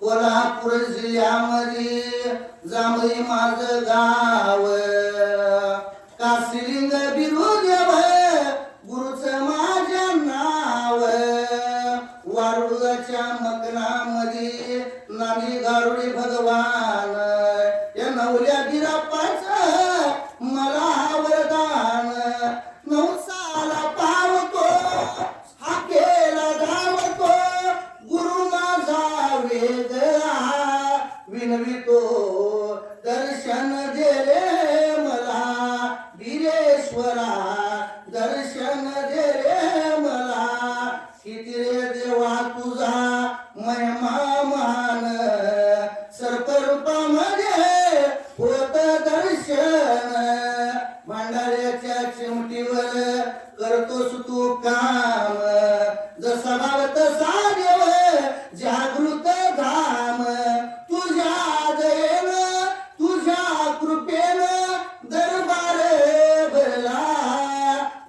कोल्हापूर जिल्ह्यामध्ये जांभई माझं गाव. कासिलिंग बिरुदेव गुरुच माझ्या नाव. वारुळाच्या मकनामध्ये नामी गारुडी भगवान. करतोस तू काम जसा भाव तसा देव जागृत धाम. तुझ्या दयेन तुझ्या कृपेन दरबार भरला.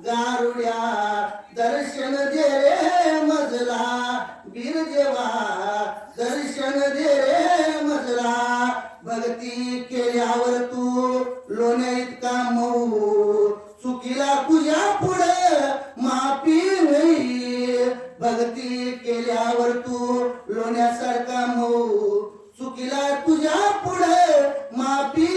गारुड्या दर्शन दे रे मजला. बीर देवा दर्शन दे रे मजला. भक्ती केल्यावर तू लोण्या इतका मऊ. चुकीला तुझ्या पुढे माफी नाही भक्ती केल्यावर तू लोण्यासारखा मऊ चुकीला तुझ्या पुढे माफी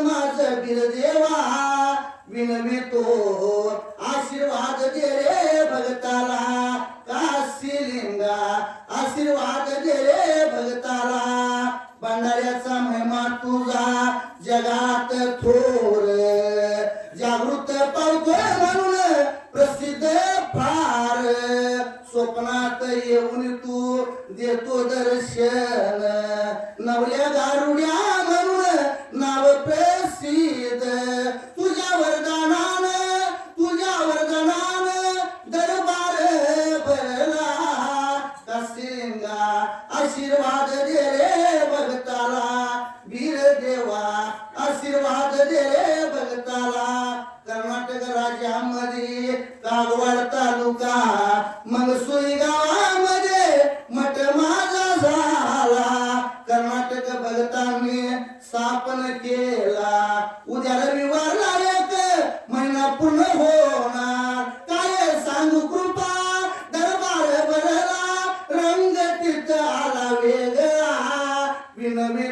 माझं बीर देवा विनवितो आशीर्वाद दे रे भगताला. काशिलिंगा आशीर्वाद दे रे भगताला. भंडाऱ्याचा महिमा तुझा जगात थोर. जागृत पावतोय म्हणून प्रसिद्ध फार. स्वप्नात येऊन तू देतो दर्शन. नवल्या गारुड्या आशीर्वाद दे रे भगताला वीर देवा आशीर्वाद दे रे भगताला कर्नाटक राज्यामध्ये कागवाड तालुका मंगसुई गावामध्ये मठ माझा झाला. कर्नाटक भगतांनी स्थापन केला. उद्या रविवारला एक महिना पूर्ण பிணமே